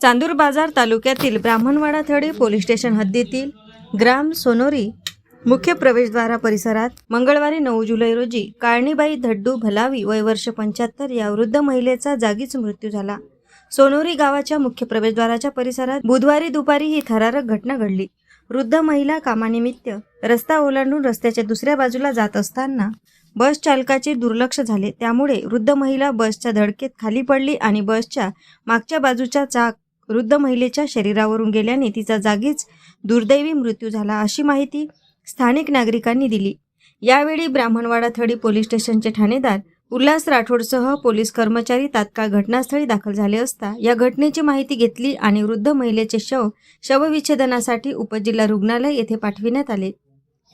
चांदूर बाजार तालुक्यातील Brahmanwada Thadi police station हद्दीतील ग्राम सोनोरी मुख्य प्रवेशद्वारा परिसरात मंगळवारी नऊ जुलै रोजी काळणीबाई धड्डू भलावी वय वर्ष पंच्याहत्तर या वृद्ध महिलेचा जागीच मृत्यू झाला. सोनोरी गावाच्या मुख्य प्रवेशद्वाराच्या परिसरात बुधवारी दुपारी ही थरारक घटना घडली. वृद्ध महिला कामानिमित्त रस्ता ओलांडून रस्त्याच्या दुसऱ्या बाजूला जात असताना बस चालकाचे दुर्लक्ष झाले. त्यामुळे वृद्ध महिला बसच्या धडकेत खाली पडली आणि बसच्या मागच्या बाजूचा चाक वृद्ध महिलेच्या शरीरावरून गेल्याने तिचा जागीच दुर्दैवी मृत्यू झाला अशी माहिती स्थानिक नागरिकांनी दिली. यावेळी ब्राह्मणवाडा थडी पोलीस स्टेशनचे ठाणेदार उल्हास राठोडसह पोलीस कर्मचारी तात्काळ घटनास्थळी दाखल झाले असता या घटनेची माहिती घेतली आणि वृद्ध महिलेचे शव शवविच्छेदनासाठी उपजिल्हा रुग्णालय येथे पाठविण्यात आले.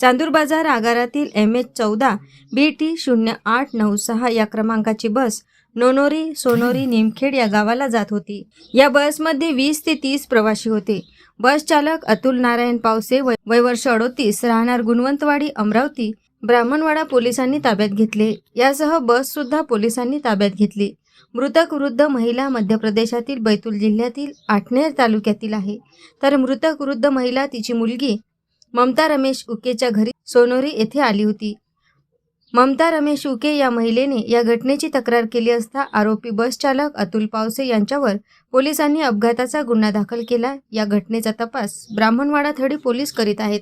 चांदूर बाजार आगारातील एम एच चौदा बी टी शून्य आठ नऊ सहा या क्रमांकाची बस नोनोरी सोनोरी निमखेड या गावाला जात होती. या बसमध्ये वीस ते तीस प्रवासी होते. बस चालक अतुल नारायण पावसे वय वर्ष अडोतीस राहणार गुणवंतवाडी अमरावती ब्राह्मणवाडा पोलिसांनी ताब्यात घेतले. यासह बस सुद्धा पोलिसांनी ताब्यात घेतली. मृतक वृद्ध महिला मध्य प्रदेशातील बैतूल जिल्ह्यातील आठनेर तालुक्यातील आहे. तर मृतक वृद्ध महिला तिची मुलगी ममता रमेश उकेच्या घरी सोनोरी येथे आली होती. ममता रमेश उके या महिलेने या घटनेची तक्रार केली असता आरोपी बस चालक अतुल पावसे यांच्यावर पोलिसांनी अपघाताचा गुन्हा दाखल केला. या घटनेचा तपास ब्राह्मणवाडा थडी पोलीस करीत आहेत.